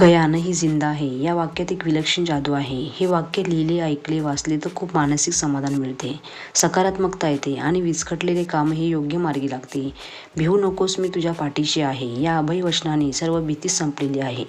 गया ही जिंदा आहे. या वाक्यात एक विलक्षण जादू आहे. हे वाक्य लिहिले ऐकले वाचले तर खूप मानसिक समाधान मिळते. सकारात्मकता येते आणि विस्कटलेले कामही योग्य मार्गी लागते. भिवू नकोस मी तुझ्या पाठीशी आहे. या अभय वचनाने सर्व भीती संपलेली आहे.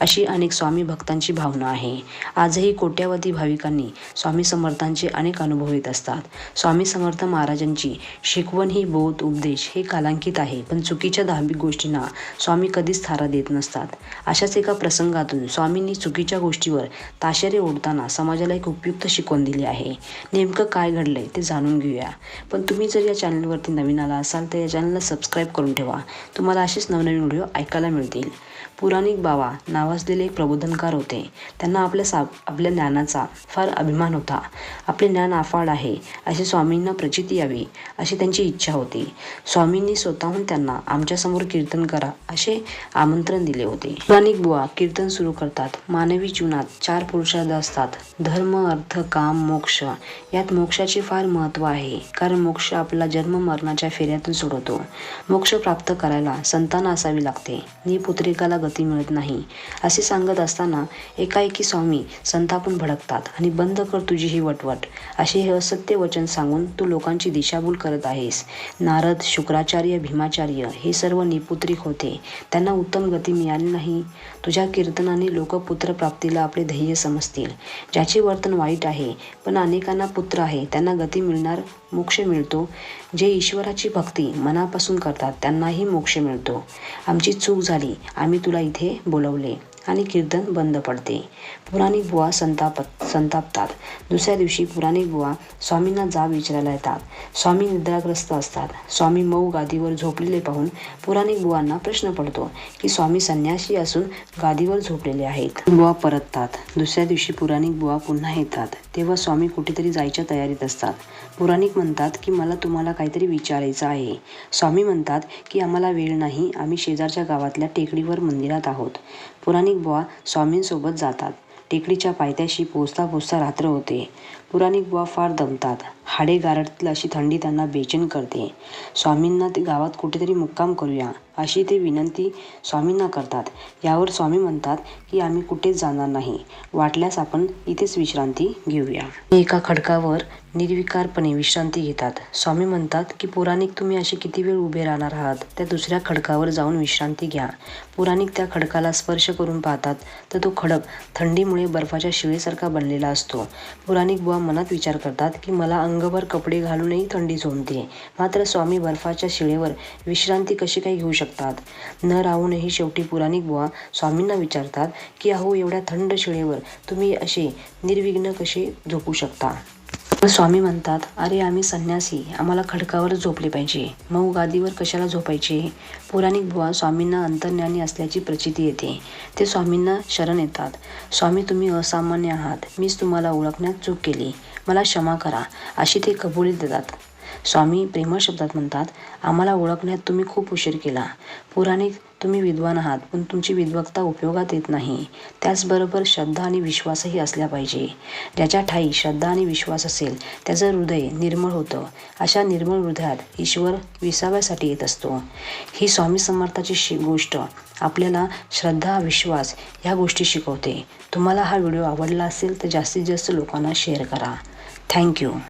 अशी अनेक स्वामी भक्तांची भावना आहे. आजही कोट्यावधी भाविकांनी स्वामी समर्थांचे अनेक अनुभव येत असतात. स्वामी समर्थ महाराजांची शिकवण ही बोध उपदेश हे कालांकित आहे पण चुकीच्या धार्मिक गोष्टींना स्वामी कधीच थारा देत नसतात. अशाच एका प्रसंगातून स्वामींनी चुकीच्या गोष्टीवर ताशेरे ओढताना समाजाला एक उपयुक्त शिकवण दिली आहे. नेमकं काय घडलंय ते जाणून घेऊया. पण तुम्ही जर या चॅनलवरती नवीन आला असाल तर या चॅनलला सबस्क्राईब करून ठेवा. तुम्हाला असेच नवनवीन व्हिडिओ ऐकायला मिळतील. पुराणिक बाबा नावाजलेले एक प्रबोधनकार होते. त्यांना आपल्या सा आपल्या ज्ञानाचा फार अभिमान होता. आपले ज्ञान अफाड आहे असे स्वामींना प्रचिती यावी अशी त्यांची इच्छा होती. स्वामींनी स्वतःहून त्यांना आमच्यासमोर कीर्तन करा असे आमंत्रण दिले होते. पुराणिक बुवा कीर्तन सुरू करतात. मानवी जीवनात चार पुरुषार्थ असतात. धर्म अर्थ काम मोक्ष. यात मोक्षाचे फार महत्त्व आहे. कारण मोक्ष आपला जन्म मरणाच्या फेऱ्यातून सोडवतो. मोक्ष प्राप्त करायला संतान असावी लागते. निपुत्रिकाला गती मिळत नाही. असे सांगत असताना एकाएकी स्वामी संतापून भडकतात आणि बंद कर तुझी ही वटवट. असे हे असत्य वचन सांगून तू लोकांची दिशाभूल करत आहेस. नारद शुक्राचार्य भीमाचार्य हे सर्व निपुत्रिक होते. त्यांना उत्तम गती मिळाली नाही. तुझ्या कीर्तनाने लोक पुत्रप्राप्तीला आपले ध्येय समजतील. ज्याचे वर्तन वाईट आहे पण अनेकांना पुत्र आहे. त्यांना गती मिळणार मोक्ष मिळतो. जे ईश्वराची भक्ती मनापासून करतात त्यांनाही मोक्ष मिळतो. आमची चूक झाली आम्ही तुला इथे बोलवले. आणि कीर्तन बंद पडते. पुराणिक बुवा संतापत संतापतात. दुसऱ्या दिवशी पुराणिक बुवा स्वामींना जाब विचारायला येतात. स्वामी निद्राग्रस्त असतात. स्वामी मऊ गादीवर झोपलेले पाहून पुराणिक बुवांना प्रश्न पडतो की स्वामी संन्यासी असून गादीवर झोपलेले आहेत. बुवा परततात. दुसऱ्या दिवशी पुराणिक बुवा पुन्हा येतात. तेव्हा स्वामी कुठेतरी जायच्या तयारीत असतात. पुराणिक म्हणतात की मला तुम्हाला काहीतरी विचारायचं आहे. स्वामी म्हणतात की आम्हाला वेळ नाही. आम्ही शेजारच्या गावातल्या टेकडीवर मंदिरात आहोत. पुराणिक बुवा स्वामींसोबत जातात. टेकडीच्या पायथ्याशी पोचता पोचता रात्र होते. पुराणिक बुवा फार दमतात. हाडे गारटतील अशी थंडी त्यांना बेचैन करते. स्वामींना ते गावात कुठेतरी मुक्काम करूया अशी ते विनंती स्वामींना करतात. यावर स्वामी म्हणतात की आम्ही कुठेच जाणार नाही. वाटल्यास आपण इथेच विश्रांती घेऊया. एका खडकावर निर्विकारपणे विश्रांती घेतात. स्वामी म्हणतात की पुराणिक तुम्ही असे किती वेळ उभे राहणार आहात? त्या दुसऱ्या खडकावर जाऊन विश्रांती घ्या. पुराणिक त्या खडकाला स्पर्श करून पाहतात तर तो खडक थंडीमुळे बर्फाच्या शिळेसारखा बनलेला असतो. पुराणिक बुवा मनात विचार करतात की मला अंगभर कपडे घालूनही थंडी झोंबते मात्र स्वामी बर्फाच्या शिळेवर विश्रांती कशी काय घेऊ शकतात? न राहूनही शेवटी पुराणिक बुवा स्वामींना विचारतात की अहो एवढ्या थंड शिळेवर तुम्ही असे निर्विघ्न कसे झोपू शकता? स्वामी म्हणतात अरे आम्ही संन्यासी. आम्हाला खडकावर झोपले पाहिजे. मऊ गादीवर कशाला झोपायचे? पुराणिक बुवा स्वामींना अंतर्ज्ञानी असल्याची प्रचिती येते. ते स्वामींना शरण येतात. स्वामी तुम्ही असामान्य आहात. मीच तुम्हाला ओळखण्यात चूक केली. मला क्षमा करा अशी ते कबुली देतात. स्वामी प्रेमळ शब्दात म्हणतात आम्हाला ओळखण्यात तुम्ही खूप उशीर केला. पुराणिक तुम्ही विद्वान आहात पण तुमची विद्वत्ता उपयोगात येत नाही. त्याचबरोबर श्रद्धा आणि विश्वासही असल्या पाहिजे. ज्याच्या ठाई श्रद्धा आणि विश्वास असेल त्याचं हृदय निर्मळ होतं. अशा निर्मळ हृदयात ईश्वर विसाव्यासाठी येत असतो. ही स्वामी समर्थाची शि गोष्ट आपल्याला श्रद्धा विश्वास ह्या गोष्टी शिकवते. तुम्हाला हा व्हिडिओ आवडला असेल तर जास्तीत जास्त लोकांना शेअर करा. Thank you.